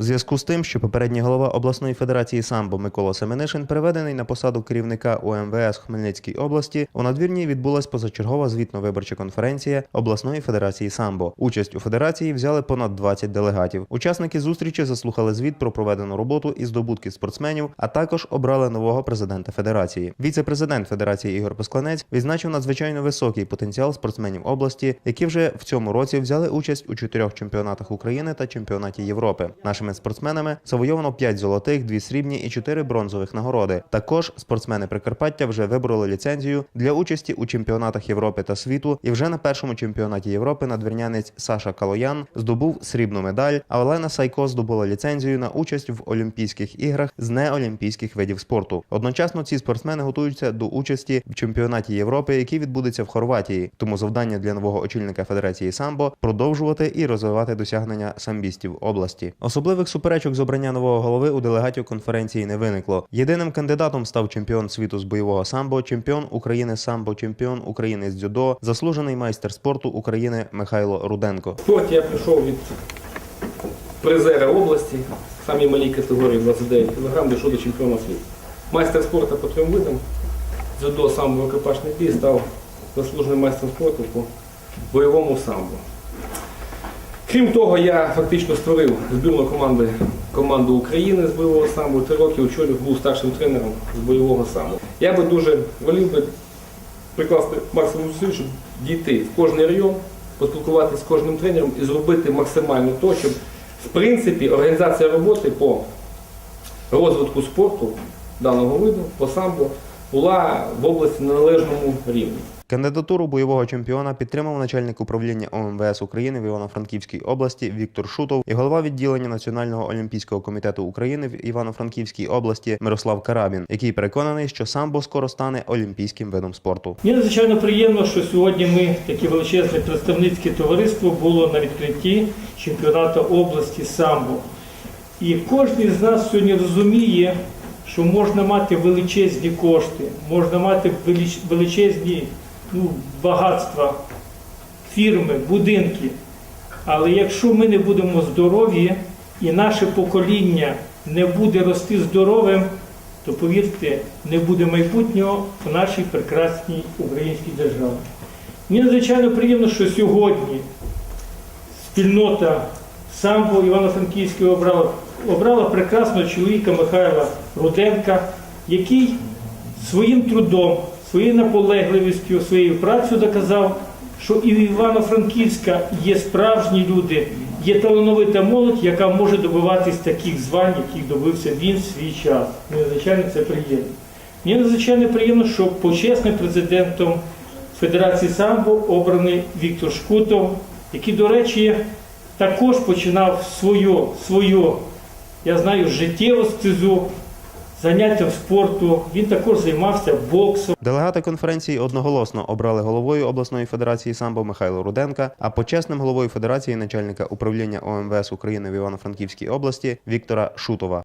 В зв'язку з тим, що попередній голова обласної федерації самбо Микола Семенишин переведений на посаду керівника УМВС в Хмельницькій області, у надвірні відбулась позачергова звітно-виборча конференція обласної федерації самбо. Участь у федерації взяли понад 20 делегатів. Учасники зустрічі заслухали звіт про проведену роботу і здобутки спортсменів, а також обрали нового президента федерації. Віце-президент федерації Ігор Поскланець відзначив надзвичайно високий потенціал спортсменів області, які вже в цьому році взяли участь у чотирьох чемпіонатах України та чемпіонаті Європи. Нашими спортсменами завойовано 5 золотих, 2 срібні і 4 бронзових нагороди. Також спортсмени Прикарпаття вже вибороли ліцензію для участі у чемпіонатах Європи та світу. І вже на першому чемпіонаті Європи надвірнянець Саша Калоян здобув срібну медаль. А Олена Сайко здобула ліцензію на участь в Олімпійських іграх з неолімпійських видів спорту. Одночасно ці спортсмени готуються до участі в чемпіонаті Європи, який відбудеться в Хорватії. Тому завдання для нового очільника Федерації самбо продовжувати і розвивати досягнення самбістів області. Особливих суперечок з обрання нового голови у делегатів конференції не виникло. Єдиним кандидатом став чемпіон світу з бойового самбо, чемпіон України самбо, чемпіон України з дзюдо, заслужений майстер спорту України Михайло Руденко. В я прийшов від призера області, в самій малій категорії 29 кг, дійшов до чемпіона світу. Майстер спорту по трьом видам, дзюдо, самбо, рукопашний бій, став заслуженим майстром спорту по бойовому самбо. Крім того, я фактично створив збірну команди, команду України з бойового самбо, три роки очолював, був старшим тренером з бойового самбо. Я би дуже волів би прикласти максимум зусиль, щоб дійти в кожний район, поспілкуватися з кожним тренером і зробити максимально то, щоб в принципі організація роботи по розвитку спорту даного виду по самбо була в області на належному рівні. Кандидатуру бойового чемпіона підтримав начальник управління ОМВС України в Івано-Франківській області Віктор Шутов і голова відділення Національного олімпійського комітету України в Івано-Франківській області Мирослав Карабін, який переконаний, що самбо скоро стане олімпійським видом спорту. Мені надзвичайно приємно, що сьогодні ми, таке величезне представницьке товариство, було на відкритті чемпіонату області самбо. І кожен з нас сьогодні розуміє, що можна мати величезні кошти, можна мати величезні ну, багатства, фірми, будинки. Але якщо ми не будемо здорові і наше покоління не буде рости здоровим, то повірте, не буде майбутнього в нашій прекрасній українській державі. Мені надзвичайно приємно, що сьогодні спільнота самбо Івано-Франківської обрала, обрала прекрасного чоловіка Михайла Руденка, який своїм трудом, своєю наполегливістю, своєю працею доказав, що і в Івано-Франківська є справжні люди, є талановита молодь, яка може добиватись таких звань, яких добився він в свій час. Мені надзвичайно це приємно. Мені надзвичайно приємно, що почесним президентом Федерації самбо обраний Віктор Шкутов, який, до речі, також починав свою, свою я знаю, життєву стезу, заняттям спорту. Він також займався боксом. Делегати конференції одноголосно обрали головою обласної федерації самбо Михайло Руденка, а почесним головою федерації начальника управління ОМВС України в Івано-Франківській області Віктора Шутова.